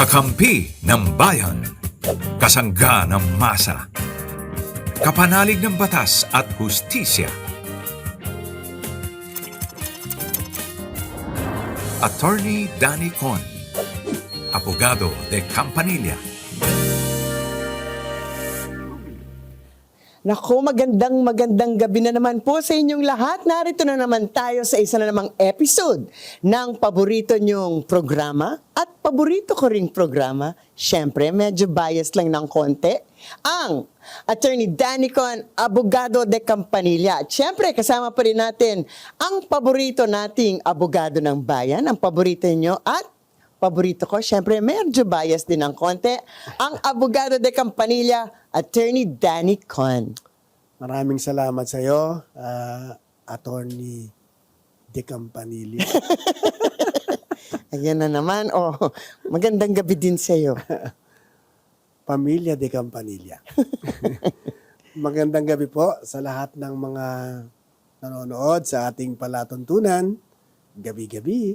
Kakampi ng bayan. Kasangga ng masa. Kapanalig ng batas at hustisya. Attorney Danny Con. Abogado de Campanilla. Naku, magandang magandang gabi na naman po sa inyong lahat. Narito na naman tayo sa isa na namang episode ng paborito nyong programa at paborito ko ring programa. Siyempre, medyo bias lang ng konti. Ang Attorney Danicon Abogado de Campanilla. At siyempre, kasama pa rin natin ang paborito nating abogado ng bayan, ang paborito nyo at paborito ko, syempre medyo bias din ng konti, ang abogado de Campanilla, Attorney Danny Con. Maraming salamat sa iyo, Attorney De Campanilla. Ayan na naman, oh, magandang gabi din sa iyo. Pamilya De Campanilla. Magandang gabi po sa lahat ng mga nanonood sa ating palatuntunan, gabi-gabi.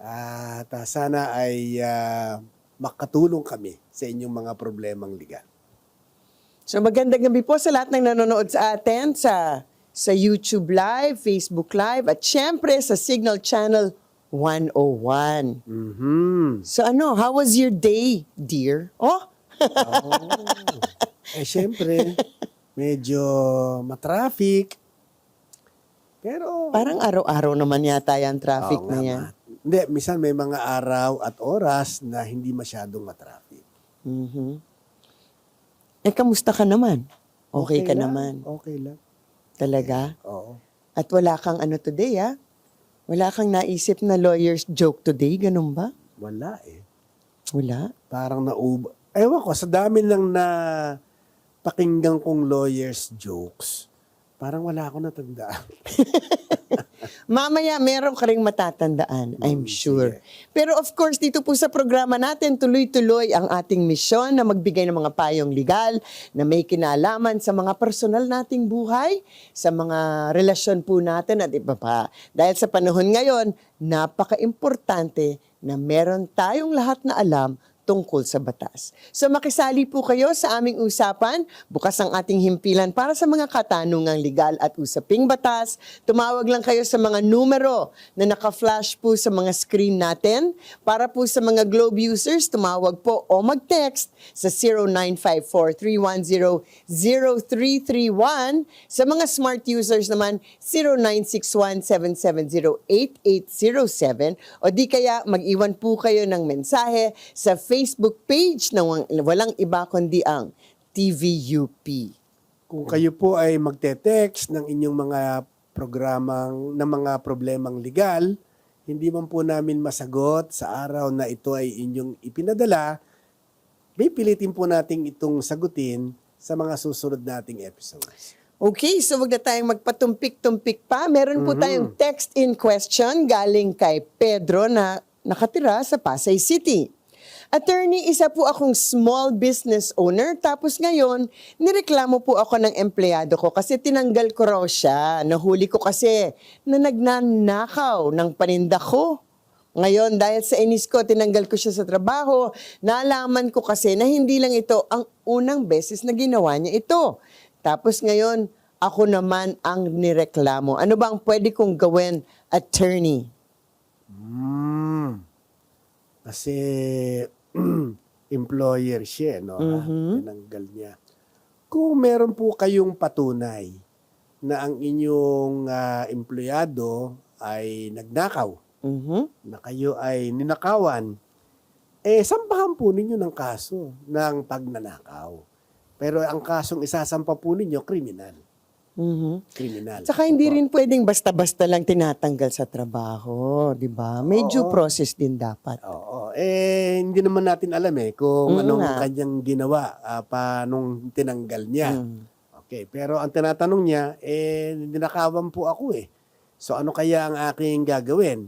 At ah, sana ay ah, makatulong kami sa inyong mga problemang legal. So magandang gabi po sa lahat ng nanonood sa atin sa sa YouTube Live, Facebook Live, at syempre sa Signal Channel 101. Mhm. So ano, how was your day, dear? Oh, Eh, syempre, medyo matraffic. Pero, parang araw-araw naman yata yan traffic Oo na yan. Hindi, minsan may mga araw at oras na hindi masyadong matraffic. Mhm. Eh, kamusta ka naman? Okay, ka lang, naman. Okay lang. Talaga? Oo. At wala kang ano today, ah? Wala kang naisip na lawyer's joke today, ganun ba? Wala eh. Wala? Parang nauba. Ewan ko, sa dami lang na pakinggan kong lawyer's jokes, parang wala akong natandaan. Mamaya, meron ka rin matatandaan, I'm Mm, sure. Pero of course, dito po sa programa natin, tuloy-tuloy ang ating misyon na magbigay ng mga payong legal na may kinalaman sa mga personal nating buhay, sa mga relasyon po natin at iba pa. Dahil sa panahon ngayon, napaka-importante na meron tayong lahat na alam tungkol sa batas. So makisali po kayo sa aming usapan. Bukas ang ating himpilan para sa mga katanungang legal at usaping batas. Tumawag lang kayo sa mga numero na naka-flash po sa mga screen natin. Para po sa mga Globe users, tumawag po o mag-text sa 0954-310-0331. Sa mga smart users naman, 0961-770-8807 o di kaya mag-iwan po kayo ng mensahe sa Facebook page ng walang iba kundi ang TVUP. Kung kayo po ay magte-text ng inyong mga programang ng mga problemang legal, hindi man po namin masagot sa araw na ito ay inyong ipinadala, may pilitin po nating itong sagutin sa mga susunod nating episodes. Okay, so wag na tayong magpatumpik-tumpik pa. Meron po tayong text in question galing kay Pedro na nakatira sa Pasay City. Attorney, isa po akong small business owner tapos ngayon, nireklamo po ako ng empleyado ko kasi tinanggal ko raw siya. Nahuli ko kasi na nagnanakaw ng paninda ko. Ngayon, dahil sa inis ko, tinanggal ko siya sa trabaho. Naalaman ko kasi na hindi lang ito ang unang beses na ginawa niya ito. Tapos ngayon, ako naman ang nireklamo. Ano ba ang pwede kong gawin, attorney? Mm. Kasi employer siya, no? ha? Tinanggal niya. Kung meron po kayong patunay na ang inyong ah, empleyado ay nagnakaw, Mhm. na kayo ay ninakawan, eh sampahan po ninyo ng kaso ng pagnanakaw. Pero ang kasong isasampa po ninyo, kriminal. Mhm. Kriminal. Saka hindi Opo. rin pwedeng basta-basta lang tinatanggal sa trabaho, di ba? May due Oo. process din dapat. Oo. Eh, hindi naman natin alam eh kung Mm, anong nga. kanyang ginawa ah, paanong tinanggal niya. Mm. Okay, pero ang tinatanong niya, eh, ninakawan po ako eh. So ano kaya ang aking gagawin?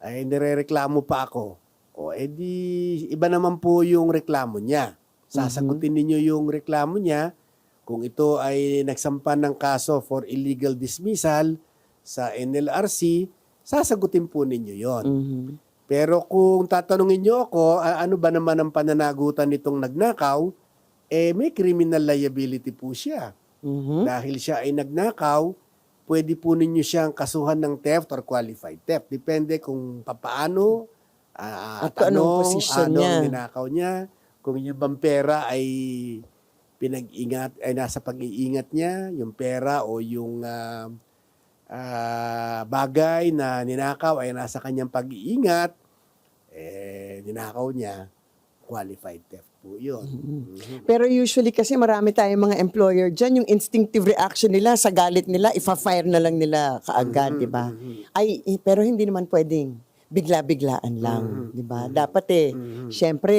Ay, nirereklamo pa ako. O, edi, iba naman po yung reklamo niya. Sasagutin ninyo yung reklamo niya kung ito ay nagsampa ng kaso for illegal dismissal sa NLRC, sasagutin po ninyo yon. Mhm. Pero kung tatanungin niyo ako, ano ba naman ang pananagutan nitong nagnakaw, eh may criminal liability po siya. Mhm. Dahil siya ay nagnakaw, pwede po ninyo siyang kasuhan ng theft or qualified theft. Depende kung papaano, ah, At kung anong ano, posisyon ano ang niya. ninakaw niya. Kung yung bang pera ay pinag-ingat, ay nasa pag-iingat niya, yung pera o yung ah, ah, bagay na ninakaw ay nasa kanyang pag-iingat, eh, ninakaw niya, qualified theft po yun. Mhm. Pero usually kasi marami tayong mga employer dyan, yung instinctive reaction nila sa galit nila, ifa-fire na lang nila kaagad, Mhm, di ba? mhm. Ay, eh, pero hindi naman pwedeng bigla-biglaan lang, Mhm, di ba? Dapat eh, Mhm. syempre,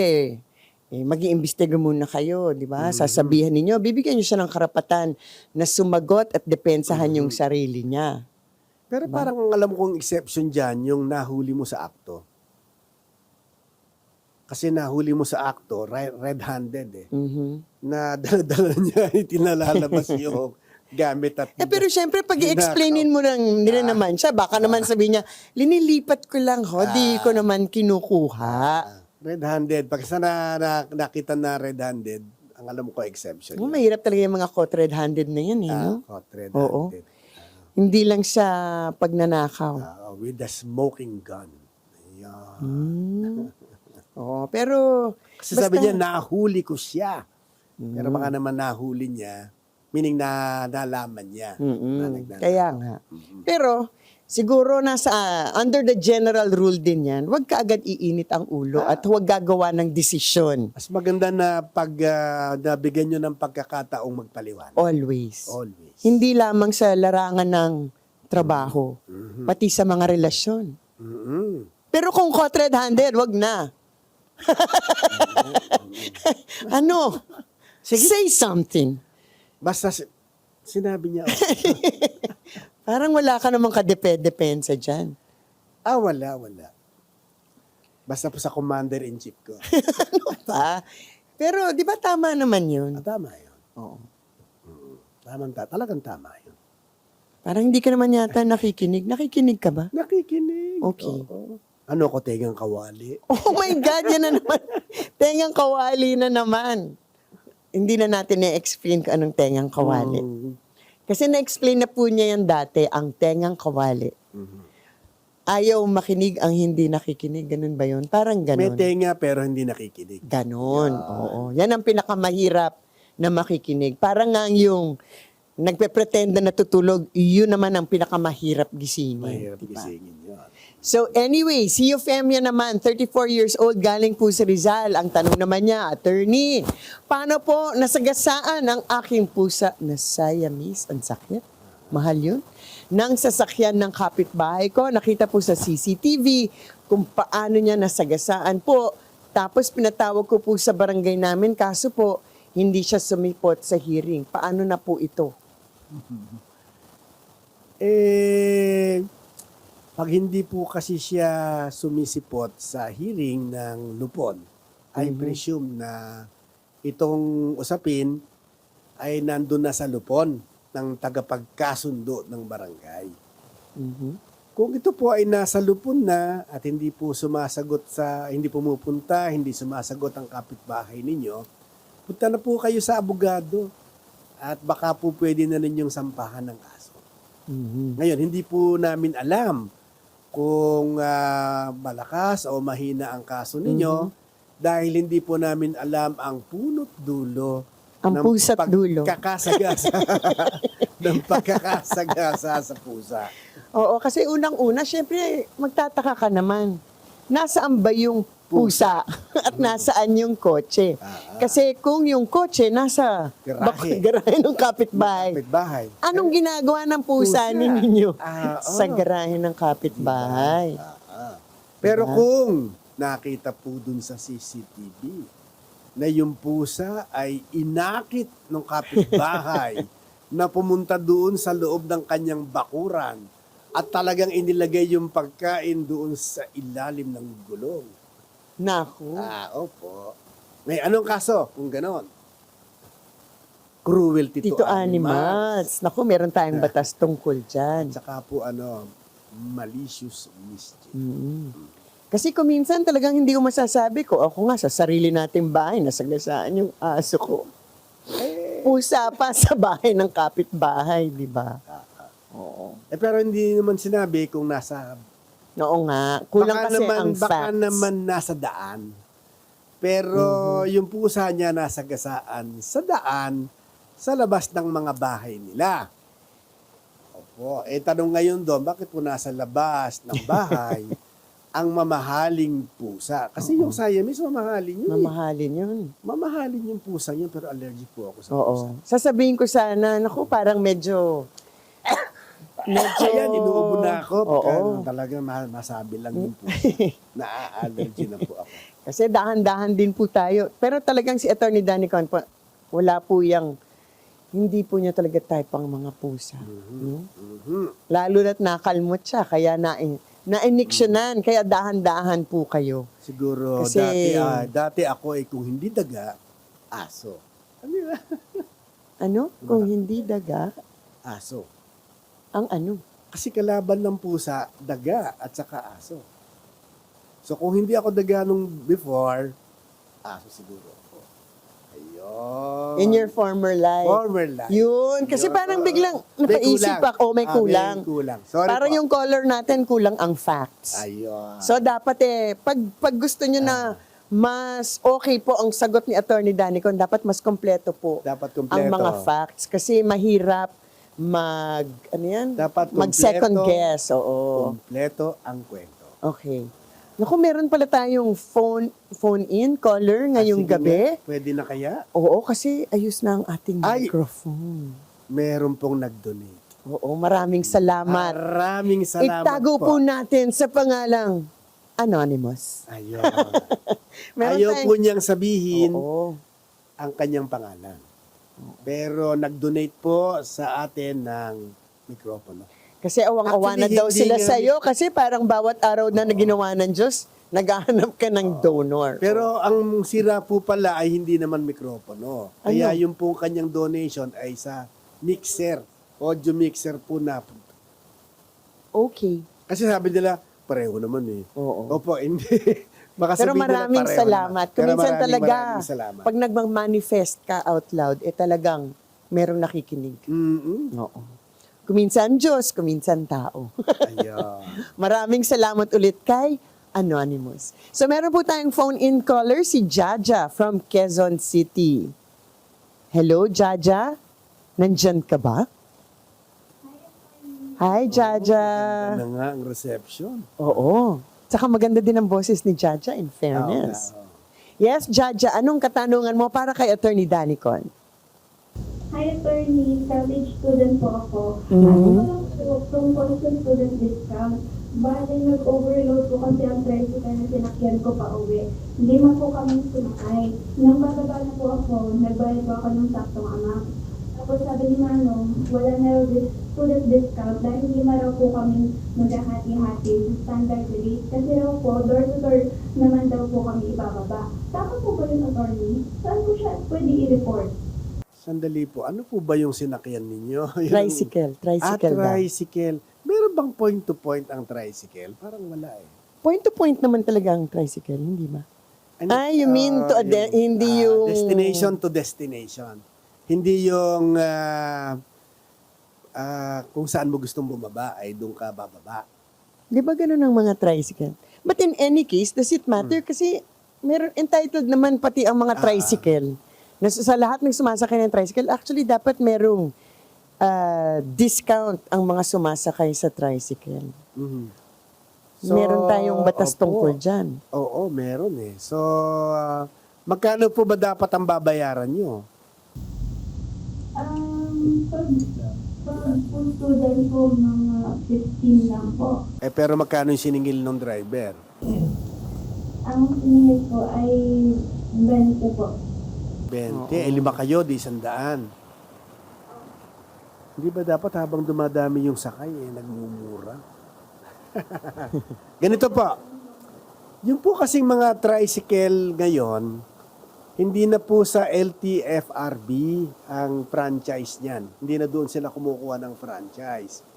eh, mag-iimbestiga muna kayo, di ba? Sasabihan ninyo, bibigyan niyo siya ng karapatan na sumagot at depensahan yung sarili niya. Pero parang ang alam kong exception dyan, yung nahuli mo sa akto. Kasi nahuli mo sa akto, red- red-handed eh. Mhm. Na dala-dala niya, itinalalabas yung gamit at... Eh pero syempre pag i-explainin mo lang nila naman siya, baka naman sabihin niya, linilipat ko lang ho, di ko naman kinukuha. Ah, red-handed. Pag sa na, na, nakita na red-handed, ang alam ko exception. Oh, mahirap talaga yung mga caught red-handed na yan, eh, Ah, no? caught Oo. red-handed. Hindi lang sa pagnanakaw. Ah, with a smoking gun. Ayan. Hmm. Oo, pero... Kasi sabi basta- niya, nahuli ko siya. Pero baka naman nahuli niya, meaning na nalaman niya. Mm-mm. na nagnanakaw. Kaya nga. Pero, siguro nasa, under the general rule din yan, huwag ka agad iinit ang ulo at huwag gagawa ng desisyon. Mas maganda na pag ah, nabigyan nyo ng pagkakataong magpaliwanag. Always. Always. Hindi lamang sa larangan ng trabaho, pati sa mga relasyon. Mm-mm. Pero kung caught red-handed, wag na. ano? Say something. Basta si- sinabi niya, oh, Parang wala ka namang kadepe-depensa dyan. ah, wala, wala. Basta po sa commander-in-chief ko. ano pa? Pero di ba tama naman yun? Ah, tama yun. Oo. Tamang ta talagang tama yun. Parang hindi ka naman yata nakikinig. Nakikinig ka ba? Nakikinig. Okay. Oo. Ano ko, tegang kawali? Oh my God, yan na naman. Tengang kawali na naman. Hindi na natin na-explain kung anong tengang kawali. Mm. Kasi na-explain na po niya yan dati, ang tengang kawali. Mhm. Ayaw makinig ang hindi nakikinig. Ganun ba yun? Parang May ganun. tenga pero hindi nakikinig. Ganon. Oo. Yan ang pinakamahirap na makikinig. Parang nga yung nagpe-pretend na natutulog, yun naman ang pinakamahirap gisingin. Mahirap diba? gisingin. So anyway, si Euphemia naman, 34 years old, galing po sa Rizal. Ang tanong naman niya, attorney, paano po nasagasaan ang aking pusa na Siamese? Ang sakit. Mahal yun. Nang sasakyan ng kapitbahay ko, nakita po sa CCTV kung paano niya nasagasaan po. Tapos pinatawag ko po sa barangay namin, kaso po, hindi siya sumipot sa hearing. Paano na po ito? Eh, pag hindi po kasi siya sumisipot sa hearing ng lupon, I presume na itong usapin ay nandun na sa lupon ng tagapagkasundo ng barangay. Mhm. Kung ito po ay nasa lupon na at hindi po sumasagot sa, hindi pumupunta, hindi sumasagot ang kapitbahay ninyo, punta na po kayo sa abogado at baka po pwede na ninyong sampahan ng kaso. Mhm. Ngayon, hindi po namin alam kung ah, malakas o mahina ang kaso ninyo dahil hindi po namin alam ang punot dulo Ang ng pusa't dulo. pagkakasagasa ng pagkakasagasa sa pusa. Oo, kasi unang-una, syempre, magtataka ka naman. Nasaan ba yung pusa at nasaan yung kotse? Ah. Kasi kung yung kotse nasa Garahe. bak- garahe ng kapitbahay, Kapitbahay. anong ginagawa ng pusa, Pusa. ninyo Ah, sa oo. garahe ng kapitbahay? Ah, ah. Pero kung nakita po dun sa CCTV na yung pusa ay inakit ng kapitbahay na pumunta doon sa loob ng kanyang bakuran at talagang inilagay yung pagkain doon sa ilalim ng gulong. Naku. Ah, opo. May anong kaso kung ganon? Cruelty Tito to animals. Animals. Naku, meron tayong batas tungkol dyan. At saka po ano, malicious mischief. Mm. Kasi kung minsan talagang hindi ko masasabi ko, ako nga sa sarili nating bahay, nasagasaan yung aso ko. Pusa pa sa bahay ng kapitbahay, di ba? Oo. Eh, pero hindi naman sinabi kung nasa... Oo nga. Kulang baka kasi naman, ang Baka facts. naman nasa daan. Pero Mm-hmm. yung pusa niya nasa gasaan sa daan sa labas ng mga bahay nila. Opo. Eh, tanong ngayon doon, bakit po nasa labas ng bahay ang mamahaling pusa? Kasi yung Siamese, mamahalin yun. eh. Mamahalin yun. Mamahalin yung pusa yun, pero allergic po ako sa pusa. Oo. Sasabihin ko sana, naku, parang medyo... medyo... Ayan, inuubo na ako. Pagka Oo. talaga ma- masabi lang yung pusa. Na-allergy na po ako. Kasi dahan-dahan din po tayo. Pero talagang si Attorney Danny Con, po, wala po yung... Hindi po niya talaga type ang mga pusa. No? Mhm. Lalo na't nakalmot siya, kaya na na-iniksyonan, kaya dahan-dahan po kayo. Siguro Kasi- dati ah, dati ako ay kung hindi daga, aso. Ano yun? Ano? Kung hindi daga, Aso. Ang ano? Kasi kalaban ng pusa, daga at saka aso. So kung hindi ako daga nung before, aso siguro ako. Ayun. In your former life. former life. Yun, kasi Yun. parang biglang napaisip kulang. ako, may Ah, kulang. may kulang. Sorry Parang po. yung color natin, kulang ang facts. Ayun. So dapat eh, pag, pag gusto nyo na mas okay po ang sagot ni Attorney Danicon, dapat mas kompleto po Dapat ang kompleto. mga facts. Kasi mahirap mag, ano yan? Dapat mag second guess. Oo. Kompleto ang kwento. Okay. Naku, meron pala tayong phone phone in caller ngayong Ah, sige gabi. nga. Pwede na kaya? Oo, kasi ayos na ang ating Ay! microphone. Meron pong nag-donate. Oo, maraming salamat. Maraming salamat Itago po. po. natin sa pangalang Anonymous. Ayun. Ayaw po niyang sabihin Oo. ang kanyang pangalan. Pero nag-donate po sa atin ng mikropono. Kasi awang-awa na daw sila nga- sa iyo kasi parang bawat araw na naginawa ng Diyos, naghahanap ka ng donor. Pero ang sira po pala ay hindi naman mikropono. Kaya Ano? yung po kanyang donation ay sa mixer, audio mixer po na. okay. Kasi sabi nila, pareho naman eh. Oo. Opo, hindi. Baka Pero sabihin nila maraming pareho salamat. naman. Pero maraming, talaga, maraming salamat. pag nagmang-manifest ka out loud, eh talagang merong nakikinig. Mm-mm. Oo. Kuminsan Diyos, kuminsan tao. Ayun. Maraming salamat ulit kay Anonymous. So meron po tayong phone-in caller, si Jaja from Quezon City. Hello, Jaja? Nandyan ka ba? Hi, Jaja. Ganda na nga ang reception. Oo. Tsaka maganda din ang boses ni Jaja, in fairness. Oo, oo. Yes, Jaja, anong katanungan mo para kay Attorney Danicon? Hi, attorney. College student po ako. Mhm. Ano ko lang po, tungkol sa student discount. Bale, nag-overload po kasi ang tricycle na sinakyan ko pa uwi. Lima po kami sumakay. Nang bababa na po ako, nagbayad po ako ng saktong amount. Tapos sabi ni Manong, wala na raw dis- student discount dahil lima raw po kami maghahati-hati sa standard rate. Kasi raw po, door-to-door naman daw po kami ibababa. Tama po ba yun, attorney? Saan ko siya pwede i-report? Sandali po, ano po ba yung sinakyan ninyo? Yung- Tricycle, Ah, tricycle ba? tricycle. Meron bang point to point ang tricycle? Parang wala eh. Point to point naman talaga ang tricycle, hindi ba? Ano- Ah, you mean to a de- hindi ah, yung- Destination to destination. Hindi yung ah, ah, kung saan mo gustong bumaba ay doon ka bababa. Di ba ganun ang mga tricycle? But in any case, does it matter? Kasi meron entitled naman pati ang mga Ah. tricycle. Na sa sa lahat ng sumasakay ng tricycle, actually dapat merong ah, discount ang mga sumasakay sa tricycle. Mhm. meron tayong batas opo. tungkol dyan. Oo, meron eh. So, ah, magkano po ba dapat ang babayaran nyo? Um, pag, pag student po, mga 15 lang po. Eh, pero magkano yung siningil ng driver? Ang siningil po ay 20 po. 20. Eh, lima kayo, di sandaan. Hindi ba dapat habang dumadami yung sakay, eh, nagmumura? Ganito po. Yung po kasing mga tricycle ngayon, hindi na po sa LTFRB ang franchise niyan. Hindi na doon sila kumukuha ng franchise.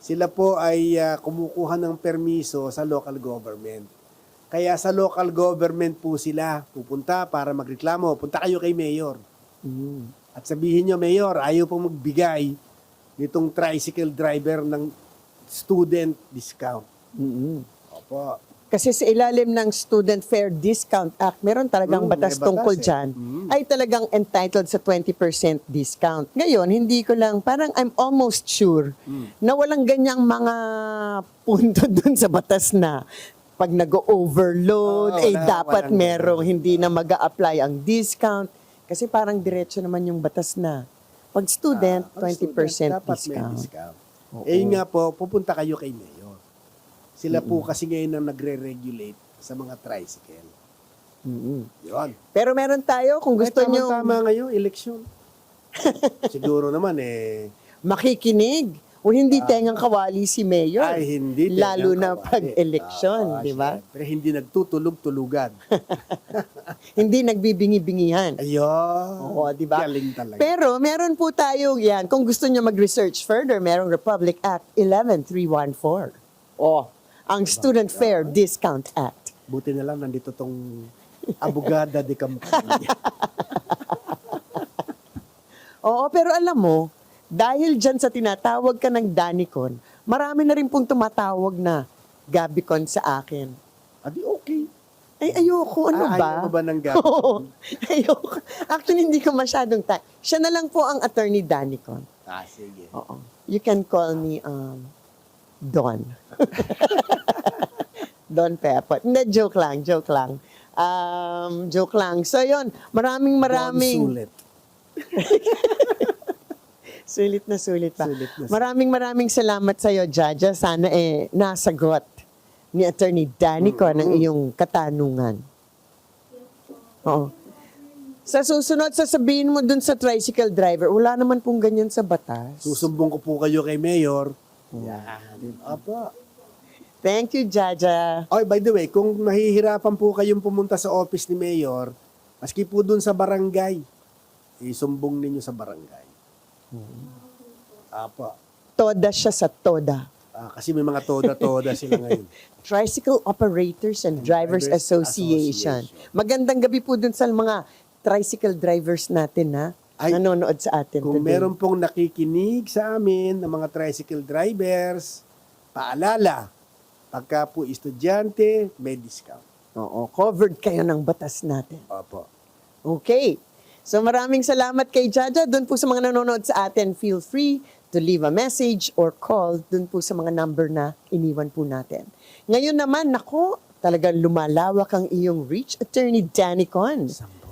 Sila po ay ah, kumukuha ng permiso sa local government. Kaya sa local government po sila pupunta para magreklamo. Punta kayo kay Mayor. Mm. At sabihin nyo, Mayor, ayaw pong magbigay nitong tricycle driver ng student discount. Mm-mm. Opo. Kasi sa ilalim ng Student Fair Discount Act, meron talagang Mm, batas batas tungkol eh. dyan, Mm. ay talagang entitled sa 20% discount. Ngayon, hindi ko lang, parang I'm almost sure Mm. na walang ganyang mga punto dun sa batas na pag nag-overload, Oo, eh wala- dapat merong hindi na mag apply ang discount. Kasi parang diretso naman yung batas na. Pag student, Ah, pag 20% student, discount. discount. Oo. Eh nga po, pupunta kayo kay Mayor. Sila po Mm. kasi ngayon ang nagre-regulate sa mga tricycle. Mm-mm. Yun. Pero meron tayo, kung gusto Ay, nyo tama ngayon, eleksyon. Siguro naman eh, makikinig o hindi tengang kawali si Mayor. Ay hindi. Lalo talagang na kawali. pag-eleksyon, Ah, di ba? syempre, hindi nagtutulog-tulugan. Hindi nagbibingi-bingihan. Ayun. Oo, di ba? Galing talaga. Pero meron po tayo yan. Kung gusto nyo mag-research further, merong Republic Act 11314. Oh, ang Student Fair Discount Act. Buti na lang nandito tong abogada de campaña. Oo, pero alam mo, dahil dyan sa tinatawag ka ng Danicon, marami na rin pong tumatawag na Gabicon sa akin. Adi okay. Ay, ayoko, ano Ah, ba? ayaw mo ba ng Gabicon? Oo, ayoko. Actually, hindi ko masyadong ta- Siya na lang po ang attorney Danicon. ah, sige. Oo. You can call me um, Don. Don Pepot. Hindi, joke lang, joke lang. Um, joke lang. So, yon maraming maraming... Don Sulit. Sulit na sulit pa. Sulit na sulit. Maraming maraming salamat sa iyo, Jaja. Sana eh nasagot ni Attorney Danico ang iyong katanungan. Oo. Sa susunod, sasabihin mo dun sa tricycle driver, wala naman pong ganyan sa batas. Susumbong ko po kayo kay Mayor. Yan. Apa. Thank you, Jaja. Oh, by the way, kung nahihirapan po kayong pumunta sa office ni Mayor, maski po dun sa barangay, isumbong ninyo sa barangay. Apa. Toda siya sa Toda. Ah, kasi may mga toda-toda sila ngayon. Tricycle Operators and Drivers Drivers Association. Association. Magandang gabi po dun sa mga tricycle drivers natin ha. Ay, nanonood sa atin Kung today. meron pong nakikinig sa amin ng mga tricycle drivers, paalala, pagka po estudyante, may discount. Oo, covered kayo ng batas natin. Opo. Okay. So maraming salamat kay Jaja. Doon po sa mga nanonood sa atin, feel free to leave a message or call doon po sa mga number na iniwan po natin. Ngayon naman, nako, talagang lumalawak ang iyong reach, Attorney Danny Con.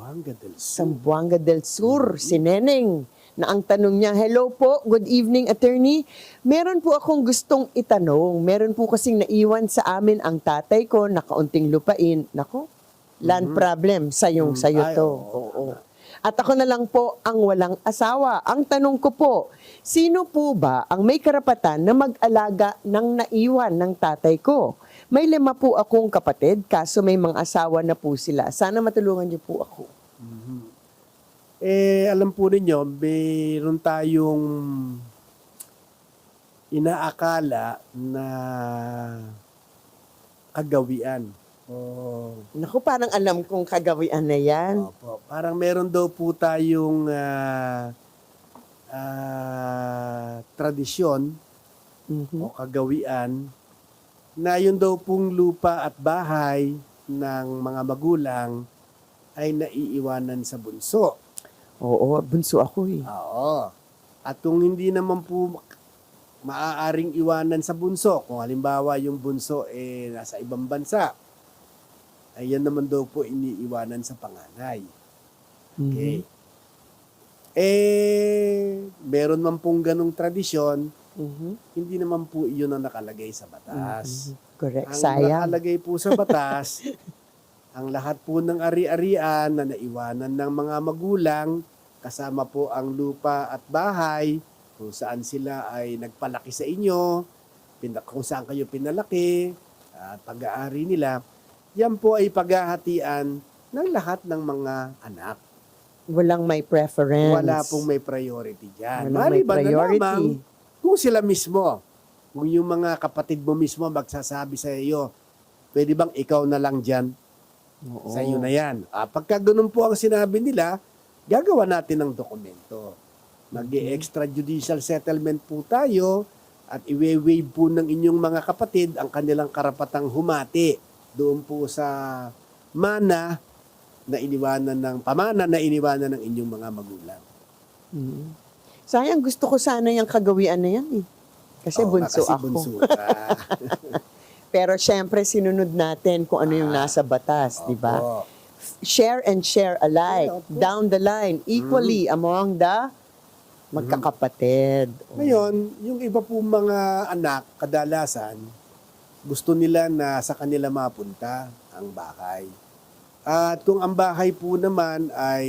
Sambuanga del Sur. Sambuanga del Sur, si Neneng, na ang tanong niya, Hello po, good evening attorney. Meron po akong gustong itanong. Meron po kasing naiwan sa amin ang tatay ko na kaunting lupain. Nako, land problem, sayong sayo Ay, to. oo, Oo. At ako na lang po ang walang asawa. Ang tanong ko po, sino po ba ang may karapatan na mag-alaga ng naiwan ng tatay ko? May lima po akong kapatid, kaso may mga asawa na po sila. Sana matulungan niyo po ako. Eh, alam po ninyo, mayroon tayong inaakala na kagawian. Oh, Naku, parang alam kong kagawian na yan. opo. Parang meron daw po tayong ah, ah, tradisyon Mhm. o kagawian na yun daw pong lupa at bahay ng mga magulang ay naiiwanan sa bunso. Oo, bunso ako eh. Oo. At kung hindi naman po maaaring iwanan sa bunso, kung halimbawa yung bunso eh nasa ibang bansa, ay yan naman daw po iniiwanan sa panganay. Okay. Mhm. Eh, meron man pong ganong tradisyon, Mhm. hindi naman po iyon ang nakalagay sa batas. Mhm. Correct, Ang sayang. nakalagay po sa batas, ang lahat po ng ari-arian na naiwanan ng mga magulang, kasama po ang lupa at bahay, kung saan sila ay nagpalaki sa inyo, kung saan kayo pinalaki, at pag-aari nila, yan po ay paghahatian ng lahat ng mga anak. Walang may preference. Wala pong may priority dyan. Walang may Maliban na priority. lamang kung sila mismo, kung yung mga kapatid mo mismo magsasabi sa iyo pwede bang ikaw na lang dyan? Oo. Sa iyo na yan. Ah, pagka ganun po ang sinabi nila, gagawa natin ng dokumento. Mag-extrajudicial settlement po tayo at iwe-waive po ng inyong mga kapatid ang kanilang karapatang humati doon po sa mana na iniwanan ng pamana na iniwanan ng inyong mga magulang. Mm. Sayang, gusto ko sana yung kagawian na yan eh. Kasi Oo, bunso kasi ako. bunso ka. Pero syempre, sinunod natin kung ano yung nasa batas, di ba? Opo. Share and share alike, opo. down the line, equally among the magkakapatid. Ngayon, yung iba po mga anak, kadalasan, gusto nila na sa kanila mapunta ang bahay. At kung ang bahay po naman ay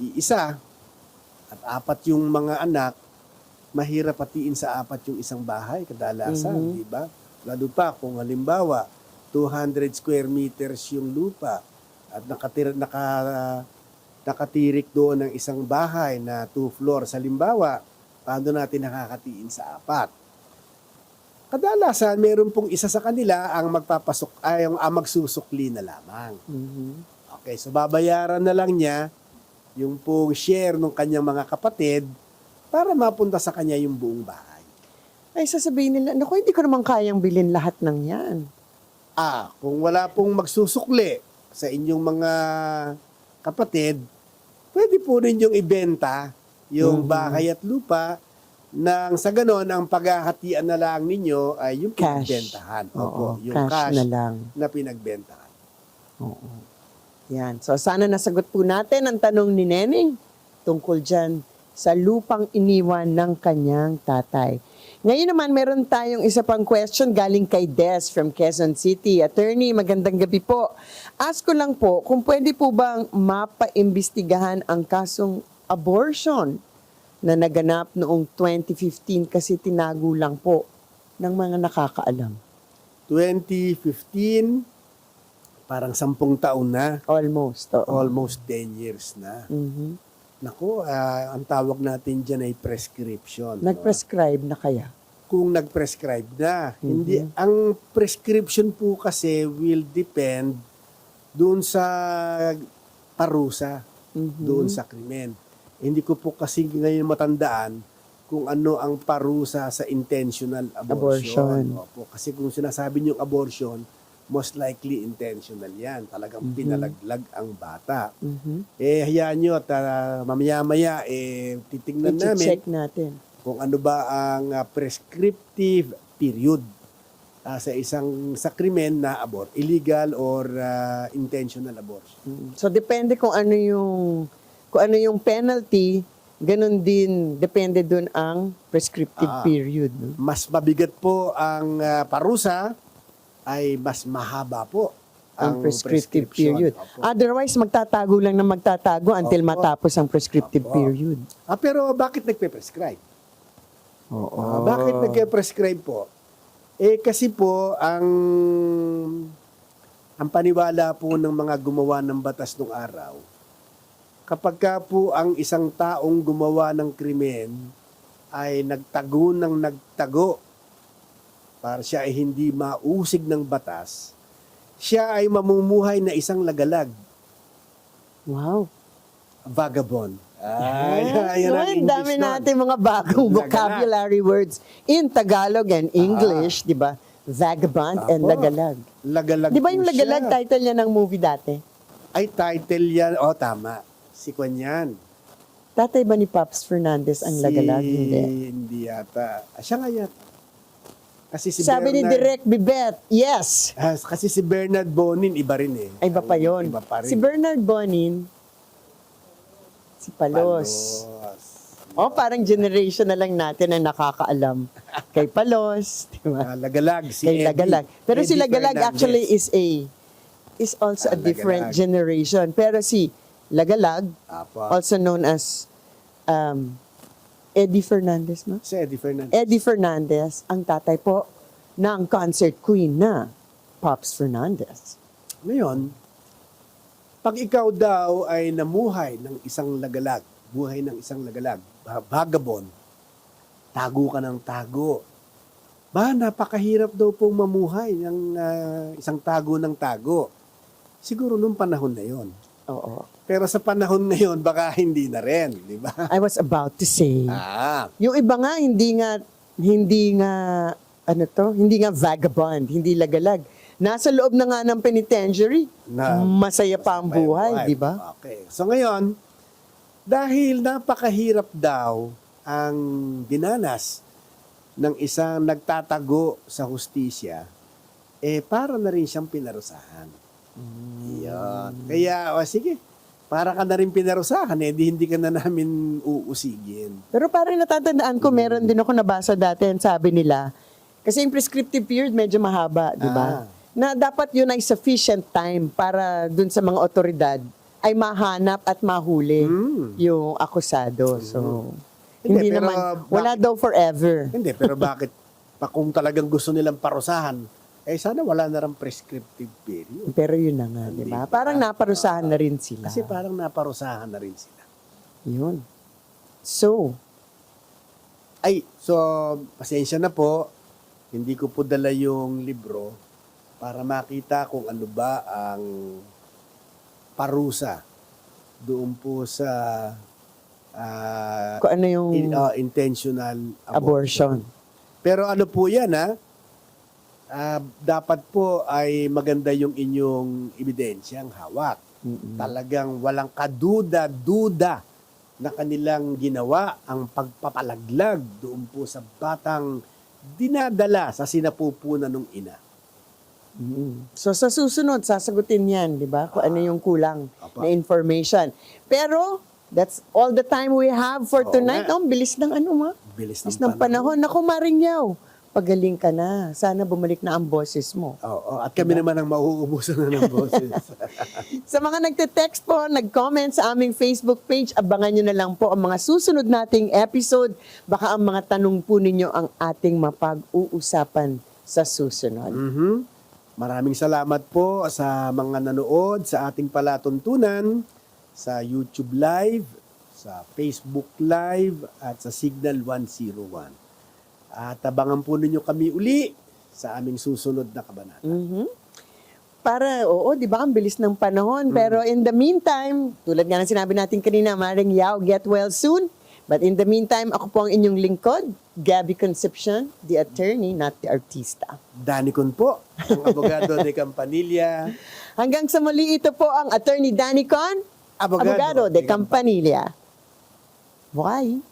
iisa at apat yung mga anak, mahirap patiin sa apat yung isang bahay kadalasan, Mhm. di ba? Lalo pa kung halimbawa 200 square meters yung lupa at nakatira naka nakatirik doon ng isang bahay na two floor sa limbawa, paano natin nakakatiin sa apat? Kadalasan, meron pong isa sa kanila ang magpapasok, ay ang, ang magsusukli na lamang. Mhm. Okay, so babayaran na lang niya yung pong share ng kanyang mga kapatid para mapunta sa kanya yung buong bahay. Ay, sasabihin nila, naku, hindi ko naman kayang bilhin lahat ng yan. Ah, kung wala pong magsusukli sa inyong mga kapatid, pwede po ninyong ibenta yung Mhm. bahay at lupa nang sa ganon, ang paghahatian na lang ninyo ay yung Cash. pinagbentahan. Oo, Opo, yung cash, cash, na lang. na pinagbentahan. Oo. Yan. So, sana nasagot po natin ang tanong ni Neneng tungkol dyan sa lupang iniwan ng kanyang tatay. Ngayon naman, meron tayong isa pang question galing kay Des from Quezon City. Attorney, magandang gabi po. Ask ko lang po, kung pwede po bang mapaimbestigahan ang kasong abortion na naganap noong 2015 kasi tinago lang po ng mga nakakaalam. 2015, parang sampung taon na, Almost. oo. almost 10 years na. Mhm. Naku, ah, ang tawag natin dyan ay prescription. no? Nag-prescribe na kaya? kung nag-prescribe na. Mhm. Hindi ang prescription po kasi will depend doon sa parusa, Mhm. doon sa krimen. Hindi ko po kasi ngayon matandaan kung ano ang parusa sa intentional abortion. Abortion. Opo, kasi kung sinasabi niyo abortion, most likely intentional yan. Talagang Mhm. pinalaglag ang bata. Mhm. Eh, hayaan nyo at ah, mamaya-maya, eh, titignan namin I-check natin. kung ano ba ang ah, prescriptive period ah, sa isang sa krimen na abort, illegal or ah, intentional abortion. Mm. So depende kung ano yung kung ano yung penalty, ganun din depende dun ang prescriptive Ah. period. no? Mas mabigat po ang ah, parusa ay mas mahaba po Ang prescriptive period. Opo. Otherwise, magtatago lang na magtatago until Opo. matapos ang prescriptive Opo. period. Ah, pero bakit nagpe-prescribe? Oo. Ah, bakit nagpe-prescribe po? Eh kasi po ang ang paniwala po ng mga gumawa ng batas nung araw, kapag ka po ang isang taong gumawa ng krimen ay nagtago ng nagtago para siya ay hindi mausig ng batas, siya ay mamumuhay na isang lagalag, Wow. vagabond. Ay, Ah, ayan ang dami nun. natin mga bagong Lagalag. vocabulary words in Tagalog and English, di ba? Vagabond and Apo. lagalag. Lagalag Di ba yung lagalag siya. title niya ng movie dati? Ay, title yan. O, tama. Si Kwan yan. Tatay ba ni Pops Fernandez ang lagalag? Si... Hindi. Hindi yata. Ah, siya nga yata. Kasi si Sabi ni Bernard, Direk Bibet, yes. Ah, kasi si Bernard Bonin, iba rin eh. Ay, iba pa yun. Iba pa rin. Si Bernard Bonin, si Palos. Palos. Oh, parang generation na lang natin ang nakakaalam. Kay Palos, di ba? Ah, Lagalag. Si Kay Eddie. Lagalag. Pero si Eddie Lagalag Fernandez. actually is a is also a Ah, different Lagalag. generation. Pero si Lagalag, Apo. also known as um, Eddie Fernandez, no? Si Eddie Fernandez. Eddie Fernandez, ang tatay po ng concert queen na Pops Fernandez. Ngayon, pag ikaw daw ay namuhay ng isang lagalag, buhay ng isang lagalag, vagabond, tago ka ng tago. ba, napakahirap daw pong mamuhay ng ah, isang tago ng tago. Siguro nung panahon na yon. Oo. Pero sa panahon ngayon, baka hindi na rin, di ba? I was about to say. Ah, Yung iba nga, hindi nga, hindi nga, ano to, hindi nga vagabond, hindi lagalag. Nasa loob na nga ng penitentiary. Na- Masaya pa ang buhay, di ba? Okay. So ngayon, dahil napakahirap daw ang dinanas ng isang nagtatago sa hustisya, eh para na rin siyang pinarusahan. Iyon. Kaya, o sige, para ka na rin pinarusahan, eh di hindi ka na namin uusigin. Pero parang natatandaan ko, meron din ako nabasa dati, ang sabi nila, kasi yung prescriptive period medyo mahaba, di ba? Ah. Na dapat yun ay sufficient time para dun sa mga otoridad ay mahanap at mahuli Hmm. yung akusado. So, Hindi, hindi, pero naman, wala daw forever. Hindi, pero bakit pa kung talagang gusto nilang parusahan, eh sana wala na rin prescriptive period. Pero yun na nga, di ba? Parang naparusahan na rin sila. Kasi parang naparusahan na rin sila. Yun. So, Ay, so, pasensya na po. Hindi ko po dala yung libro para makita kung ano ba ang parusa doon po sa ah, kung ano yung in- ah, intentional abortion. Pero ano po yan ha? Ah, dapat po ay maganda yung inyong ebidensyang hawak. Mm-mm. Talagang walang kaduda-duda na kanilang ginawa ang pagpapalaglag doon po sa batang dinadala sa sinapupunan ng ina. Mm. So sa susunod, sasagutin yan, di ba? Kung ano yung kulang Apa. na information. Pero, that's all the time we have for Oo tonight. nga. Oh, ang bilis ng ano, ma? Bilis ng, Bilis ng panahon. Naku, Maringyaw, pagaling ka na. Sana bumalik na ang boses mo. Oo, at kami naman ang mauubusan na ng boses. Sa mga nagte-text po, nag-comment sa aming Facebook page, abangan nyo na lang po ang mga susunod nating episode. Baka ang mga tanong po ninyo ang ating mapag-uusapan sa susunod. Mhm. Maraming salamat po sa mga nanood sa ating palatuntunan sa YouTube Live, sa Facebook Live at sa Signal 101. At abangan po ninyo kami uli sa aming susunod na kabanata. Mhm. Para, oo, di ba, ang bilis ng panahon. Mm. Pero in the meantime, tulad nga ng sinabi natin kanina, Maring Yao, get well soon. But in the meantime, ako po ang inyong lingkod, Gabby Concepcion, the attorney, not the artista. Danicon po, ang abogado de Campanilla. Hanggang sa muli, ito po ang attorney Danicon, Abogado abogado de de Campanilla. Bye.